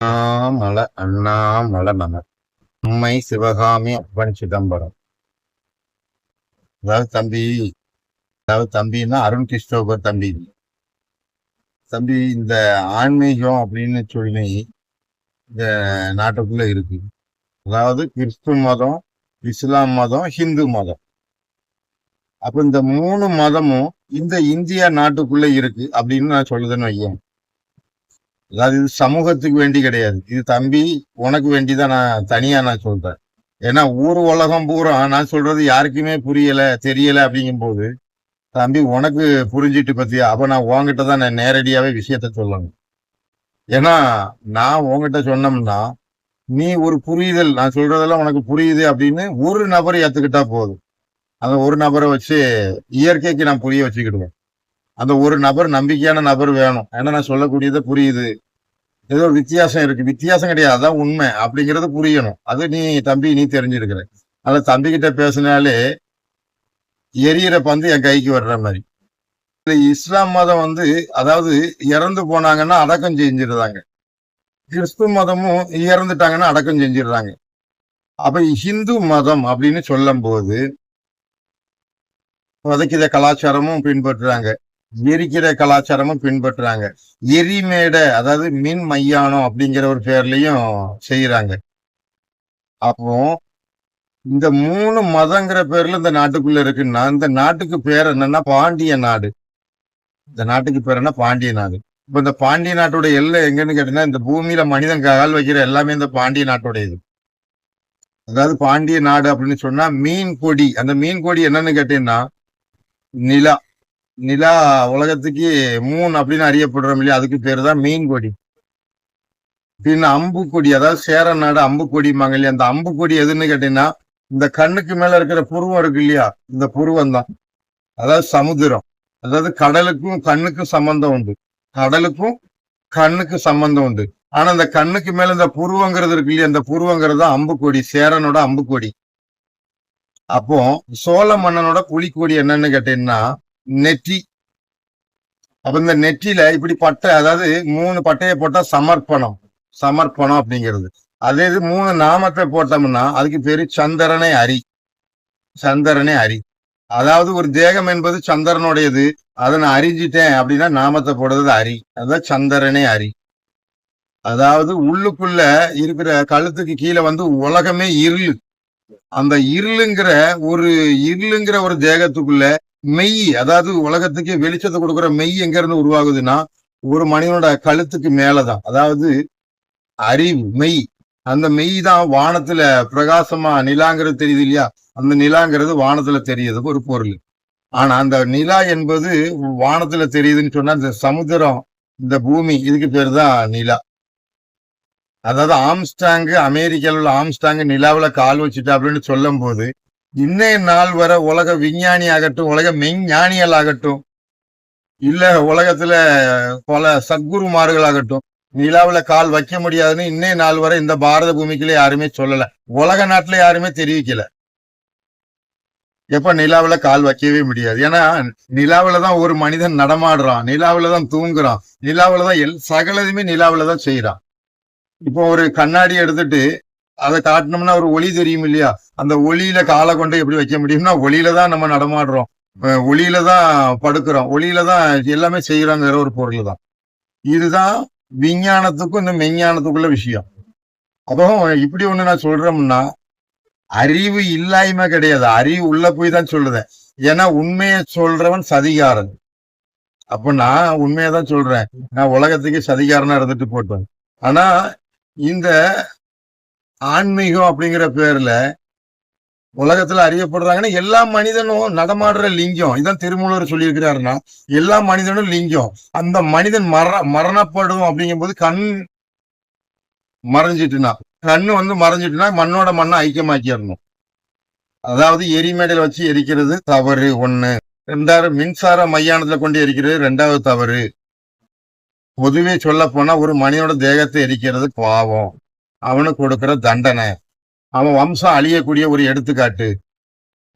அண்ணாமல அண்ணாமலை மலர் உண்மை சிவகாமி அப்பன் சிதம்பரம். அதாவது தம்பி அதாவது தம்பின்னா அருண் கிறிஸ்டோபர் தம்பி. தம்பி இந்த ஆன்மீகம் அப்படின்னு சொல்லி இந்த நாட்டுக்குள்ள இருக்கு. அதாவது கிறிஸ்து மதம் இஸ்லாம் மதம் ஹிந்து மதம். அப்ப இந்த மூணு மதமும் இந்த இந்தியா நாட்டுக்குள்ள இருக்கு அப்படின்னு நான் சொல்லுதுன்னு வையேன். அதாவது இது சமூகத்துக்கு வேண்டி கிடையாது. இது தம்பி உனக்கு வேண்டிதான் நான் தனியா நான் சொல்றேன். ஏன்னா ஊர் உலகம் பூரா நான் சொல்றது யாருக்குமே புரியல தெரியல அப்படிங்கும்போது தம்பி உனக்கு புரிஞ்சிட்டு பத்தியா? அப்ப நான் உன்கிட்ட தான் நான் நேரடியாவே விஷயத்த சொல்லணும். ஏன்னா நான் உன்கிட்ட சொன்னோம்னா நீ ஒரு புரியுதல் நான் சொல்றதெல்லாம் உனக்கு புரியுது அப்படின்னு ஒரு நபரை ஏத்துக்கிட்டா போதும். அந்த ஒரு நபரை வச்சு இயற்கைக்கு நான் புரிய வச்சுக்கிடுவேன். அந்த ஒரு நபர் நம்பிக்கையான நபர் வேணும். ஏன்னா நான் சொல்லக்கூடியது புரியுது. ஏதோ ஒரு வித்தியாசம் இருக்கு. வித்தியாசம் கிடையாது. அதான் உண்மை. அப்படிங்கிறது புரியணும். அது நீ தம்பி நீ தெரிஞ்சிருக்கிற அதனால தம்பி கிட்ட பேசினாலே எரியிற பந்து என் கைக்கு வர்ற மாதிரி. இந்த இஸ்லாம் மதம் வந்து அதாவது இறந்து போனாங்கன்னா அடக்கம் செஞ்சிருந்தாங்க கிறிஸ்து மதமும் இறந்துட்டாங்கன்னா அடக்கம் செஞ்சிடுறாங்க. அப்ப ஹிந்து மதம் அப்படின்னு சொல்லும் போது வதைக்கிற கலாச்சாரமும் பின்பற்றுறாங்க. எரிக்கிற கலாச்சாரமும் பின்பற்றுறாங்க. எரிமேடை அதாவது மின் மையானம் அப்படிங்கிற ஒரு பேர்லயும் செய்யறாங்க அப்போ இந்த மூணு மதங்கிற பேர்ல இந்த நாட்டுக்குள்ள இருக்குன்னா இந்த நாட்டுக்கு பேர் என்னன்னா பாண்டிய நாடு. இந்த நாட்டுக்கு பேர் என்ன? பாண்டிய நாடு. இப்ப இந்த பாண்டிய நாட்டோட எல்லை எங்கன்னு கேட்டீங்கன்னா இந்த பூமியில மனிதன் கால் வைக்கிற எல்லாமே இந்த பாண்டிய நாட்டோட இது அதாவது பாண்டிய நாடு அப்படின்னு சொன்னா மீன் கொடி. அந்த மீன் கொடி என்னன்னு கேட்டீங்கன்னா நிலா. நிலா உலகத்துக்கு மூன் அப்படின்னு அறியப்படுறோம் இல்லையா? அதுக்கு பேர் தான் மீன் கொடி பின்ன அம்புக்கொடி அதாவது சேர நாடு அம்புக்கொடிம்பாங்க இல்லையா? அந்த அம்புக்கொடி எதுன்னு கேட்டீங்கன்னா இந்த கண்ணுக்கு மேல இருக்கிற புருவம் இருக்கு இல்லையா? இந்த புருவம் தான் அதாவது சமுத்திரம் அதாவது கடலுக்கும் கண்ணுக்கும் சம்பந்தம் உண்டு. கடலுக்கும் கண்ணுக்கு சம்பந்தம் உண்டு. ஆனா இந்த கண்ணுக்கு மேல இந்த புருவங்கிறது இருக்கு இல்லையா? இந்த புருவங்கிறது தான் அம்புக்கொடி சேரனோட அம்புக்கொடி. அப்போ சோழ மன்னனோட புலிக்கொடி என்னன்னு கேட்டீங்கன்னா நெற்றி. அப்ப இந்த நெற்றியில இப்படி பட்டை அதாவது மூணு பட்டையை போட்டா சமர்ப்பணம். சமர்ப்பணம் அப்படிங்கிறது. அதே இது மூணு நாமத்தை போட்டோம்னா அதுக்கு பேரு சந்திரனை அரி. சந்திரனை அரி. அதாவது ஒரு தேகம் என்பது சந்திரனுடையது. அதை நான் அறிஞ்சிட்டேன் அப்படின்னா நாமத்தை போடுறது அரி. அதுதான் சந்திரனே அரி. அதாவது உள்ளுக்குள்ள இருக்கிற கழுத்துக்கு கீழே வந்து உலகமே இருள். அந்த இருளுங்கிற ஒரு இருளுங்கிற ஒரு தேகத்துக்குள்ள மெய் அதாவது உலகத்துக்கு வெளிச்சத்தை கொடுக்குற மெய் எங்க இருந்து உருவாகுதுன்னா ஒரு மனிதனோட கழுத்துக்கு மேலதான். அதாவது அறிவு மெய். அந்த மெய் தான் வானத்துல பிரகாசமா நிலாங்கிறது தெரியுது இல்லையா? அந்த நிலாங்கிறது வானத்துல தெரியுது ஒரு பொருள். ஆனா அந்த நிலா என்பது வானத்துல தெரியுதுன்னு சொன்னா இந்த சமுத்திரம் இந்த பூமி இதுக்கு பேர் தான் நிலா. அதாவது ஆம்ஸ்டாங்கு அமெரிக்காவில் உள்ள ஆம்ஸ்டாங்கு நிலாவில் கால் வச்சுட்டா அப்படின்னு சொல்லும் போது இன்னைய நாள் வர உலக விஞ்ஞானி ஆகட்டும் உலக மெஞ்ஞானிகள் ஆகட்டும் இல்ல உலகத்துல பல சத்குருமார்கள் ஆகட்டும் நிலாவில் கால் வைக்க முடியாதுன்னு இன்னைய நாள் வரை இந்த பாரத பூமிக்குள்ள யாருமே சொல்லல. உலக நாட்டுல யாருமே தெரிவிக்கல. எப்ப நிலாவில் கால் வைக்கவே முடியாது. ஏன்னா நிலாவில் தான் ஒரு மனிதன் நடமாடுறான் நிலாவில் தான் தூங்குறான் நிலாவில் தான் எல் சகலதுமே நிலாவில் தான் செய்யறான் இப்போ ஒரு கண்ணாடி எடுத்துட்டு அதை காட்டினோம்னா ஒரு ஒளி தெரியும் இல்லையா? அந்த ஒளியில காலை கொண்டு எப்படி வைக்க முடியும்னா ஒளியில தான் நம்ம நடமாடுறோம். ஒளியில தான் படுக்கிறோம். ஒளியில தான் எல்லாமே செய்யறாங்கிற ஒரு பொருள் தான். இதுதான் விஞ்ஞானத்துக்கும் இந்த மெஞ்ஞானத்துக்குள்ள விஷயம். அப்போ இப்படி ஒண்ணு நான் சொல்றோம்னா அறிவு இல்லாய்மை கிடையாது. அறிவு உள்ள போய் தான் சொல்லுதேன் ஏன்னா உண்மையை சொல்றவன் சதிகாரன். அப்ப நான் உண்மையை தான் சொல்றேன். நான் உலகத்துக்கு சதிகாரனா இருந்துட்டு போட்டேன். ஆனா இந்த ஆன்மீகம் அப்படிங்கிற பேர்ல உலகத்துல அறியப்படுறாங்கன்னா எல்லா மனிதனும் நடமாடுற லிங்கம். இதான் திருமூலர் சொல்லியிருக்கிறாருன்னா எல்லா மனிதனும் லிங்கம். அந்த மனிதன் மர மரணப்படும் அப்படிங்கும்போது கண் மறைஞ்சிட்டுனா கண்ணு வந்து மறைஞ்சிட்டுனா மண்ணோட மண்ணை ஐக்கியமாக்கிடணும். அதாவது எரிமேடையில வச்சு எரிக்கிறது தவறு ஒண்ணு. ரெண்டாவது மின்சார மையானத்துல கொண்டு எரிக்கிறது ரெண்டாவது தவறு. பொதுவே சொல்ல போனா ஒரு மனிதனோட தேகத்தை எரிக்கிறது பாவம். அவனுக்கு கொடுக்கிற தண்டனை. அவன் வம்சம் அழியக்கூடிய ஒரு எடுத்துக்காட்டு.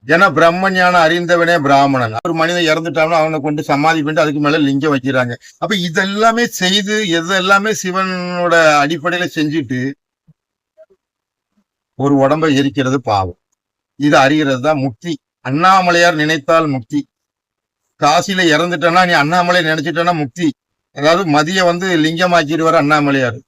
ஏன்னா பிரம்ம ஞானம் அறிந்தவனே பிராமணன். ஒரு மனிதன் இறந்துட்டாலும் அவனை கொண்டு சமாதி பண்ணிட்டு அதுக்கு மேல லிங்கம் வைக்கிறாங்க. அப்ப இதெல்லாமே செய்து எது எல்லாமே சிவனோட அடிப்படையில செஞ்சுட்டு ஒரு உடம்பை எரிக்கிறது பாவம். இது அறிகிறது தான் முக்தி. அண்ணாமலையார் நினைத்தால் முக்தி. காசியில இறந்துட்டேன்னா நீ அண்ணாமலை நினைச்சிட்டேன்னா முக்தி. அதாவது மதிய வந்து லிங்கமாக்கிடுவார் அண்ணாமலையார்.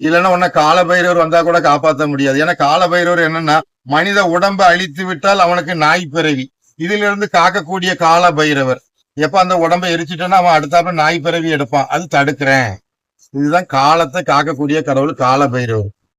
இல்லைன்னா உன்ன காலபைரவர் வந்தா கூட காப்பாற்ற முடியாது. ஏன்னா காலபைரவர் என்னன்னா மனித உடம்பை அழித்து விட்டால் அவனுக்கு நாய் பிறவி. இதுல இருந்து காக்கக்கூடிய கால பைரவர் எப்ப அந்த உடம்பை எரிச்சிட்டோன்னா அவன் அடுத்தாப்புல நாய் பிறவி எடுப்பான். அது தடுக்கிறேன். இதுதான் காலத்தை காக்கக்கூடிய கடவுள் கால பைரவர்